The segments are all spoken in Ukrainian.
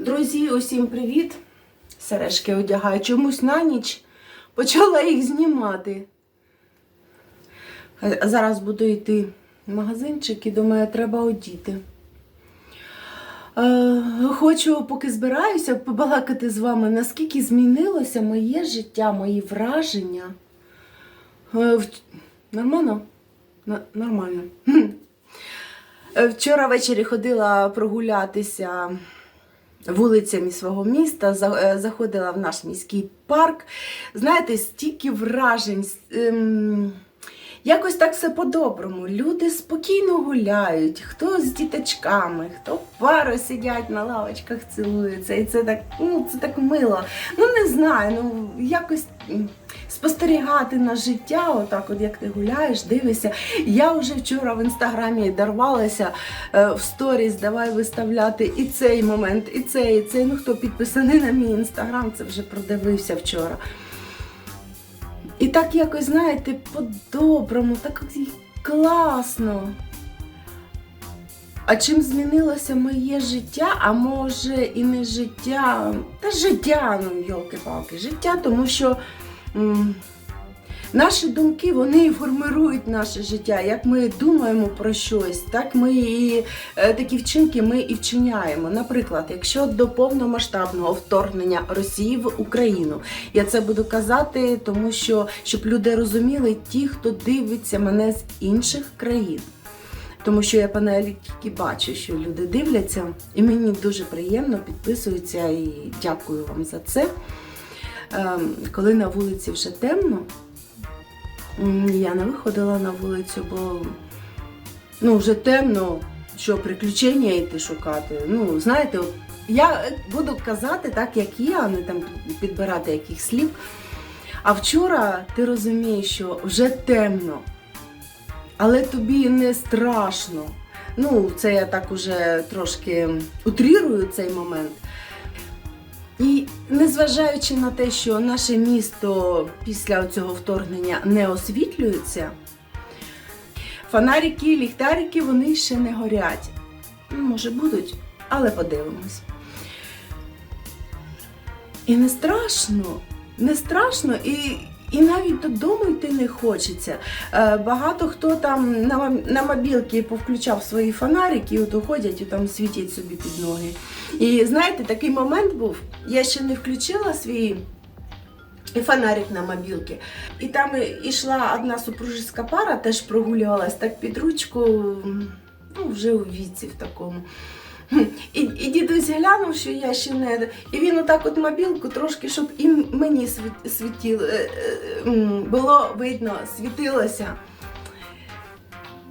Друзі, усім привіт! Сережки одягаю чомусь на ніч. Почала їх знімати. Зараз буду йти в магазинчик і думаю, треба одіти. Е, Хочу, поки збираюся, побалакати з вами, наскільки змінилося моє життя, мої враження. Е, Нормально? Нормально. Е, Вчора ввечері ходила прогулятися вулицями свого міста, е, заходила в наш міський парк. Знаєте, стільки вражень. ем, Якось так все по-доброму. Люди спокійно гуляють, хто з діточками, хто пари сидять на лавочках, цілуються. І це так, ну, це так мило. Ну не знаю, ну якось спостерігати на життя, отак, от як ти гуляєш, дивишся. Я вже вчора в інстаграмі дорвалася е, в сторіс, давай виставляти і цей момент, і цей, і цей. Ну хто підписаний на мій інстаграм, це вже продивився вчора. І так якось, знаєте, по-доброму, так класно. А чим змінилося моє життя? А може і не життя, та життя, ну, йолки-палки, життя, тому що наші думки вони формирують наше життя. Як ми думаємо про щось, так ми і е, такі вчинки ми і вчиняємо. Наприклад, якщо до повномасштабного вторгнення Росії в Україну, я це буду казати, тому що щоб люди розуміли, ті, хто дивиться мене з інших країн. Тому що я по аналітики бачу, що люди дивляться, і мені дуже приємно підписуються і дякую вам за це. Ем, Коли на вулиці вже темно, я не виходила на вулицю, бо ну, вже темно, що приключення йти шукати. Ну, знаєте, я буду казати так, як є, а не там підбирати яких слів. А вчора ти розумієш, що вже темно, але тобі не страшно. Ну, це я так уже трошки утрірую цей момент. І незважаючи на те, що наше місто після цього вторгнення не освітлюється, фонарики, ліхтарики вони ще не горять. Ну, Може будуть, але подивимось. І не страшно, не страшно, і, і навіть додому йти не хочеться. Е, багато хто там на, мобілки повключав свої фонарики, і от ходять і там світять собі під ноги. І знаєте, такий момент був. Я ще не включила свій фонарик на мобілки. І там і- йшла одна супружеська пара, теж прогулювалась так під ручку, ну, вже у віці в такому. І, і дідусь глянув, що я ще не. І він отак от мобілку трошки, щоб і мені світіло, е, е, було видно, світилося.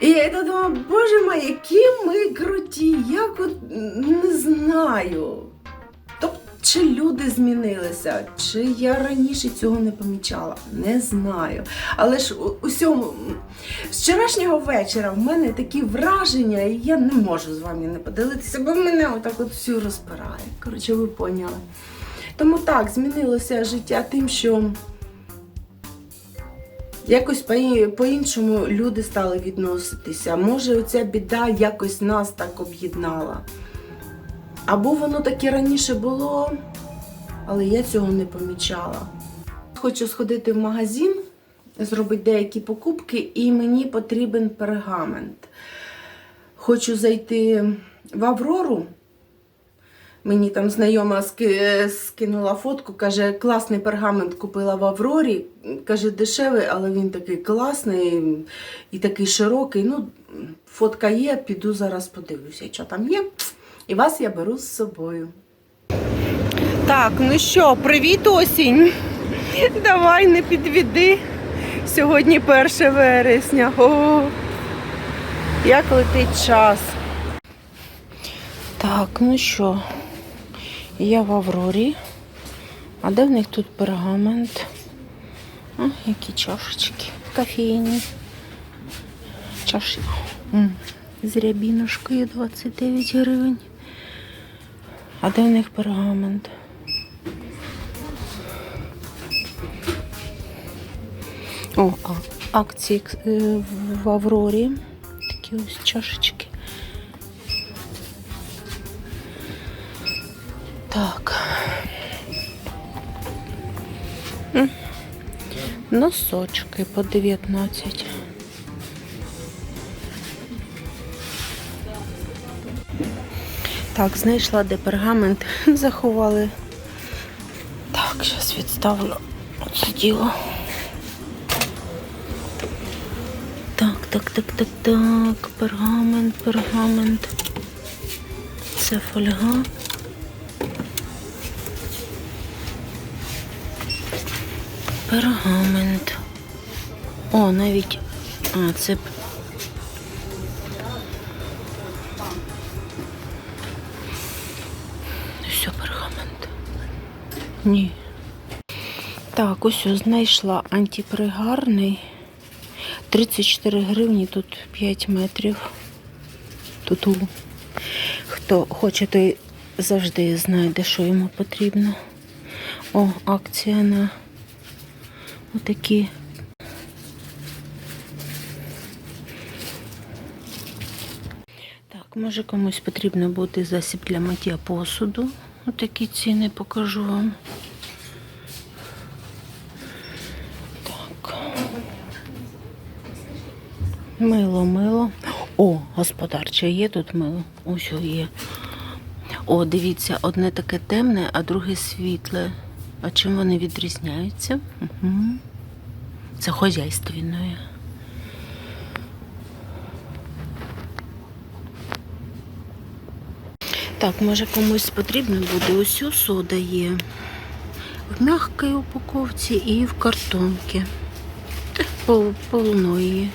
І я думаю, боже мой, які ми круті, як от не знаю. Чи люди змінилися, чи я раніше цього не помічала, не знаю. Але ж усьому з вчорашнього вечора в мене такі враження, і я не можу з вами не поділитися, бо мене отак от всю розпирає. Коротше, ви поняли. Тому так, змінилося життя тим, що якось по-іншому люди стали відноситися. Може, оця біда якось нас так об'єднала. Або воно таке раніше було, але я цього не помічала. Хочу сходити в магазин, зробити деякі покупки, і мені потрібен пергамент. Хочу зайти в Аврору. Мені там знайома скинула фотку, каже, класний пергамент купила в Аврорі. Каже, дешевий, але він такий класний і такий широкий. Ну, фотка є, піду зараз подивлюся, що там є. І вас я беру з собою. Так, ну що, привіт, осінь. Давай не підвіди. Сьогодні 1 вересня. О, як летить час. Так, ну що, я в Аврорі. А де в них тут пергамент? А, які чашечки кофейні. Чаші. З рябінушкою 29 гривень. А де в них пергамент? О, а, акції е, в Аврорі. Такі ось чашечки. Так. Носочки по 19. Так, знайшла, де пергамент заховали. Так, зараз відставлю це діло. Так, так, так, так, так. Пергамент, пергамент. Це фольга. Пергамент. О, навіть. А, це. Ні. Так, ось знайшла антипригарний. 34 гривні, тут 5 метрів. Тут у. Хто хоче, той завжди знайде, що йому потрібно. О, акція на отакі. Так, може комусь потрібно буде засіб для миття посуду. Отакі ціни покажу вам. Так. Мило, мило. О, господарче, є тут мило. Ось є. О, дивіться, одне таке темне, а друге світле. А чим вони відрізняються? Угу. Це хозяйственне. Так, може комусь потрібно буде. Ось сода є. В м'якій упаковці і в картонці. Пол, полної.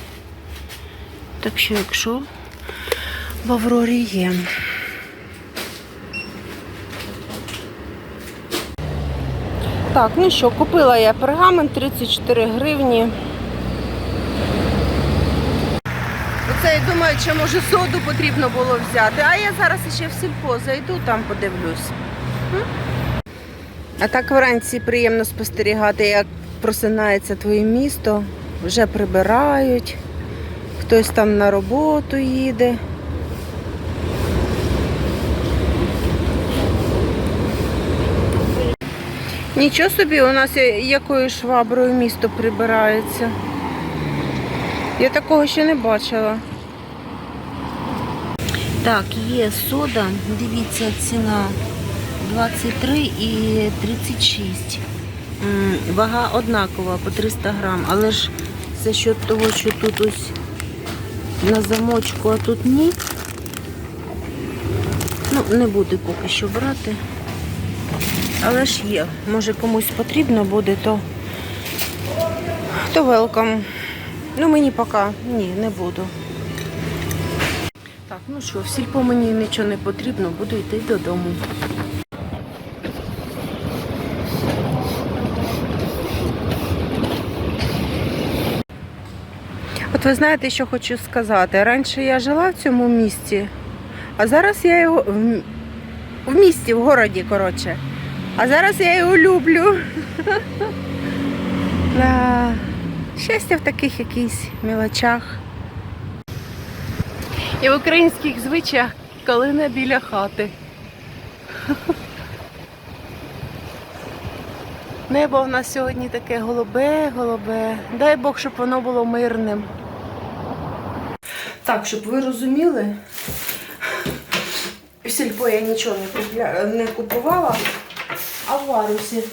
Так що, якщо в Аврорі є. Так, ну що, купила я пергамент 34 гривні. Оце я думаю, чи може соду потрібно було взяти. А я зараз ще в сільпо зайду, там подивлюсь. А так вранці приємно спостерігати, як просинається твоє місто, вже прибирають, хтось там на роботу їде. Нічого собі, у нас якою шваброю місто прибирається. Я такого ще не бачила. Так, є сода, дивіться, ціна 23 і 36. Вага однакова по 300 грам, але ж за що того, що тут ось на замочку, а тут ні. Ну, не буду поки що брати. Але ж є. Може комусь потрібно буде, то, то welcome. Ну мені поки ні, не буду. Так, ну що, в сільпо мені нічого не потрібно, буду йти додому. От ви знаєте, що хочу сказати. Раніше я жила в цьому місті, а зараз я його в, в місті, в городі, коротше. А зараз я його люблю. Щастя в таких якихось мілочах. І в українських звичаях калина біля хати. Небо в нас сьогодні таке голубе, голубе. Дай Бог, щоб воно було мирним. Так, щоб ви розуміли, в сільпо я нічого не, купля... не купувала, а в варусі.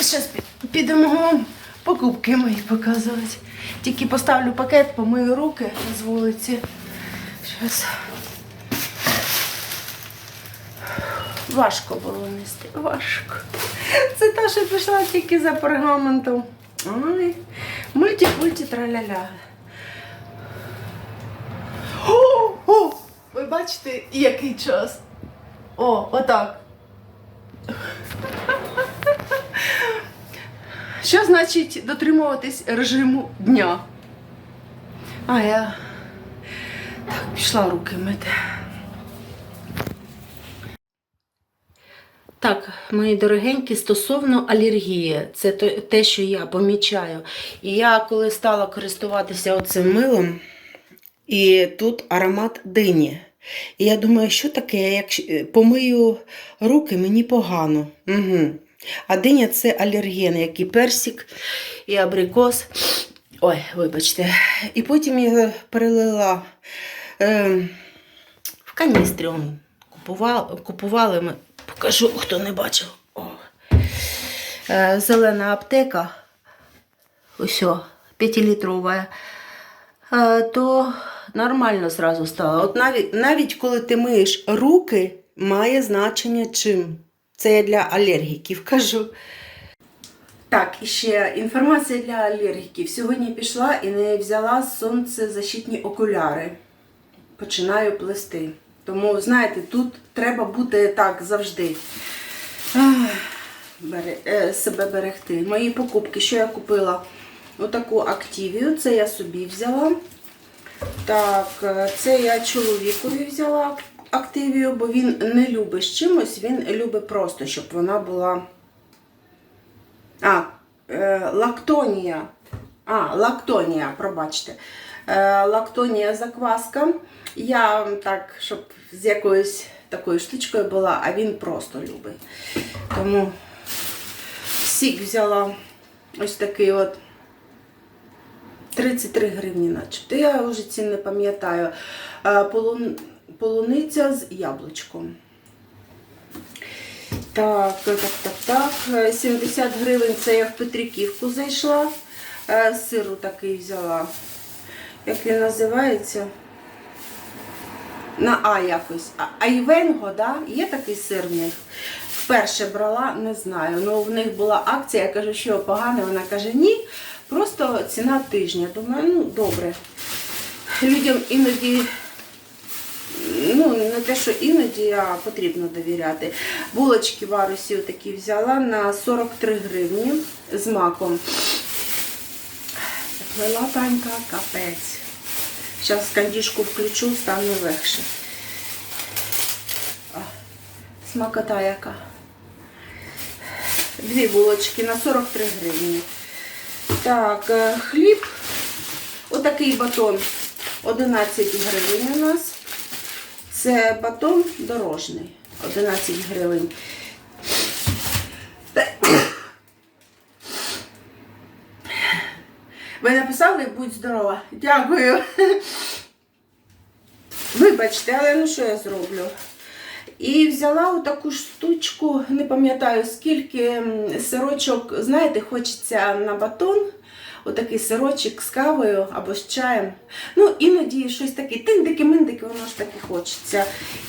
Зараз підемо покупки мої показувати. Тільки поставлю пакет, помию руки з вулиці. Зараз. Важко було нести, важко. Це та, що пішла тільки за пергаментом. Ой, мульті-пульті траля-ля. О, о, ви бачите, який час? О, отак. Що значить дотримуватись режиму дня? А я так, пішла руки мити. Так, мої дорогенькі, стосовно алергії, це те, що я помічаю. І я коли стала користуватися оцим милом, і тут аромат дині. І я думаю, що таке, якщо помию руки, мені погано. Угу. А диня це алерген, як і персик, і абрикос. Ой, вибачте. І потім я перелила е, в каністрі. Купували, купували ми. Покажу, хто не бачив. О. Е, зелена аптека. Ось, 5-літрова. Е, то нормально зразу стало. От навіть, навіть коли ти миєш руки, має значення чим. Це я для алергіків кажу. Так, і ще інформація для алергіків. Сьогодні пішла і не взяла сонцезащитні окуляри. Починаю плести. Тому, знаєте, тут треба бути так завжди. Е, себе берегти. Мої покупки, що я купила? Отаку активію, це я собі взяла. Так, е, це я чоловікові взяла активію, бо він не любить з чимось, він любить просто, щоб вона була. А, е, лактонія. А, лактонія, пробачте. Е, лактонія закваска. Я так, щоб з якоюсь такою штучкою була, а він просто любить. Тому сік взяла ось такий от 33 гривні, начебто. Я вже цін не пам'ятаю. Е, полун- Полуниця з яблучком. Так, так, так, так. Е, 70 гривень це я в Петриківку зайшла. Е, Сиру такий взяла. Як він називається? На А якось. Айвенго, да? Є такий сир в них. Вперше брала, не знаю. Ну, в них була акція, я кажу, що погане. Вона каже, ні, просто ціна тижня. Думаю, ну добре. Людям іноді ну, не те, що іноді, а потрібно довіряти. Булочки в Арусі такі взяла на 43 гривні з маком. Заплела танька капець. Зараз кандішку включу, стане легше. Смакота яка. Дві булочки на 43 гривні. Так, е, хліб. Отакий батон 11 гривень у нас. Це батон дорожний. 11 гривень. Ви написали будь здорова. Дякую. Вибачте, але ну що я зроблю? І взяла отаку штучку, не пам'ятаю скільки сирочок, знаєте, хочеться на батон. Отакий сирочок з кавою або з чаєм. Ну, іноді щось таке, тиндики-миндики, воно ж таки хочеться.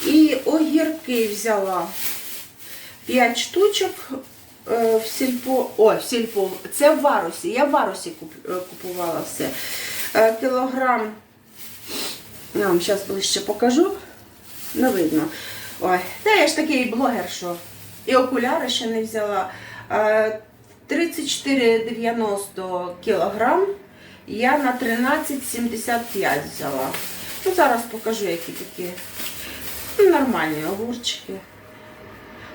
І огірки взяла 5 штучок е, в сільпо. Ой, в сільпо. Це в варусі. Я в варусі е, купувала все. Е, Кілограм. Я вам зараз ближче покажу. Не видно. Ой, та я ж такий блогер, що. І окуляри ще не взяла. Е, 34,90 кілограм. Я на 13,75 взяла. Ну, зараз покажу, які такі ну, нормальні огурчики.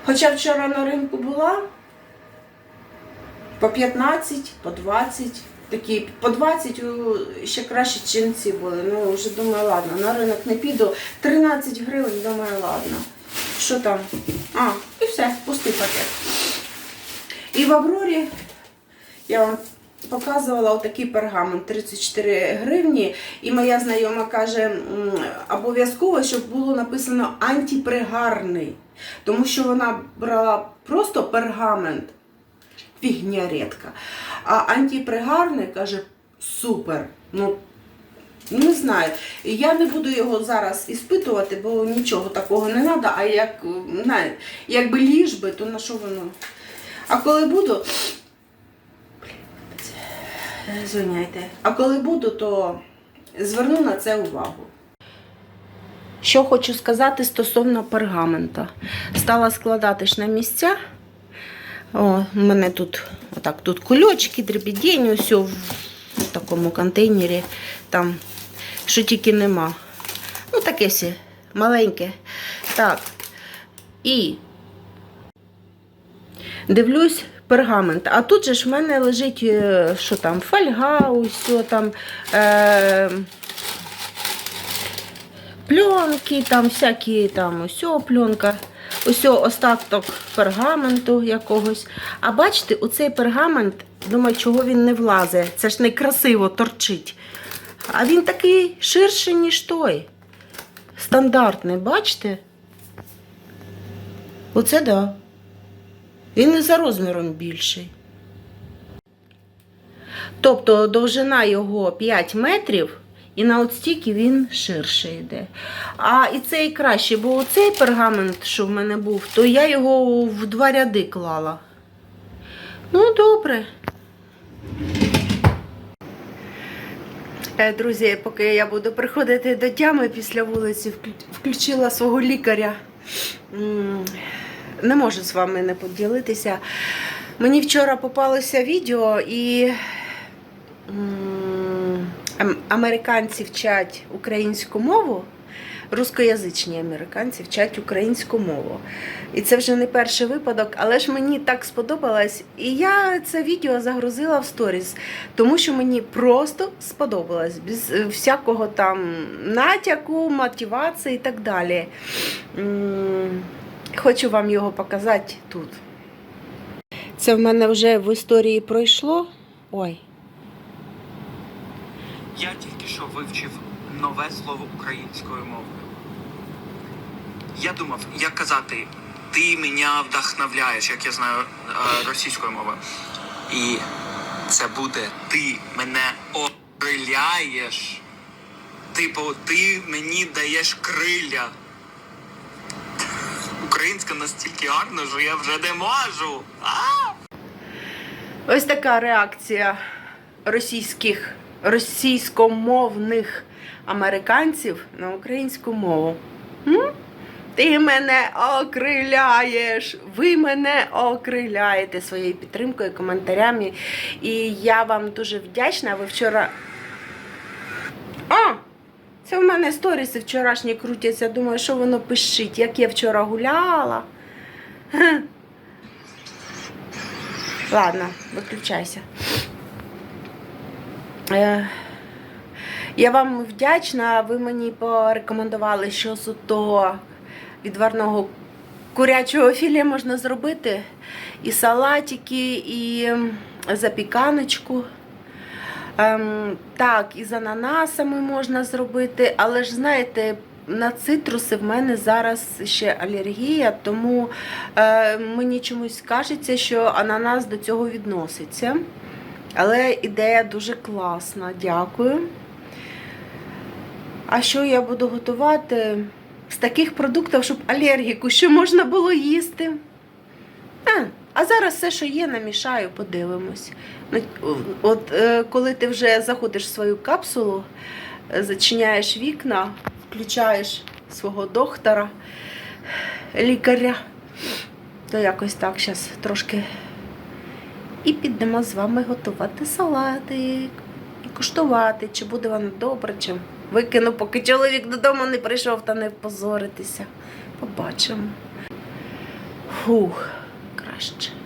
Хоча вчора на ринку була по 15, по 20. Такі по 20 ще краще чинці були. Ну, вже думаю, ладно, на ринок не піду. 13 гривень, думаю, ладно. Що там? А, і все, пустий пакет. І в Аврорі я вам показувала отакий пергамент 34 гривні. І моя знайома каже, обов'язково, щоб було написано антипригарний. Тому що вона брала просто пергамент. Фігня рідка. А антипригарний каже супер. Ну, не знаю. Я не буду його зараз іспитувати, бо нічого такого не треба. А як на, якби ліж би, то на що воно? А коли буду. Звиняйте. А коли буду, то зверну на це увагу. Що хочу сказати стосовно пергамента. Стала складати ж на місця. О, у мене тут отак, тут кульочки, дребідень, усе в такому контейнері. Там що тільки нема. Ну, таке все маленьке. Так. І дивлюсь пергамент. А тут же ж в мене лежить, е, що там, фольга, усе там. Е- пленки, там всякі там ось пленка, ось остаток пергаменту якогось. А бачите, оцей пергамент, думаю, чого він не влазить. Це ж не красиво торчить. А він такий ширший, ніж той. Стандартний, бачите? Оце да. Він і за розміром більший. Тобто довжина його 5 метрів, і на от стільки він ширше йде. А і цей краще, бо оцей пергамент, що в мене був, то я його в два ряди клала. Ну, добре. Е, Друзі, поки я буду приходити до тями після вулиці, включила свого лікаря. Не можу з вами не поділитися. Мені вчора попалося відео і американці вчать українську мову. Рускоязичні американці вчать українську мову. І це вже не перший випадок, але ж мені так сподобалось. І я це відео загрузила в сторіс, тому що мені просто сподобалось, без е, всякого там натяку, мотивації і так далі. Хочу вам його показати тут. Це в мене вже в історії пройшло. Ой. Я тільки що вивчив нове слово українською мовою. Я думав, як казати, ти мене вдохновляєш, як я знаю е, російською мовою. І це буде ти мене окриляєш. Типу, ти мені даєш криля. Українська настільки гарна, що я вже не можу. А! Ось така реакція російських, російськомовних американців на українську мову. М? Ти мене окриляєш, ви мене окриляєте своєю підтримкою, коментарями. І я вам дуже вдячна. Ви вчора. А! Це в мене сторіси вчорашні крутяться. Думаю, що воно пишить, як я вчора гуляла. Ладно, виключайся. Е, я вам вдячна, ви мені порекомендували, що з того відварного курячого філе можна зробити. І салатики, і запіканочку. Ем, так, і з ананасами можна зробити, але ж знаєте, на цитруси в мене зараз ще алергія, тому е, мені чомусь кажеться, що ананас до цього відноситься. Але ідея дуже класна, дякую. А що я буду готувати з таких продуктів, щоб алергіку, що можна було їсти? А, а зараз все, що є, намішаю, подивимось. Ну, От е, коли ти вже заходиш в свою капсулу, е, зачиняєш вікна, включаєш свого доктора, лікаря, то якось так зараз трошки і підемо з вами готувати салати і куштувати, чи буде воно добре, чи викину, поки чоловік додому не прийшов та не позоритися. Побачимо. Фух, краще.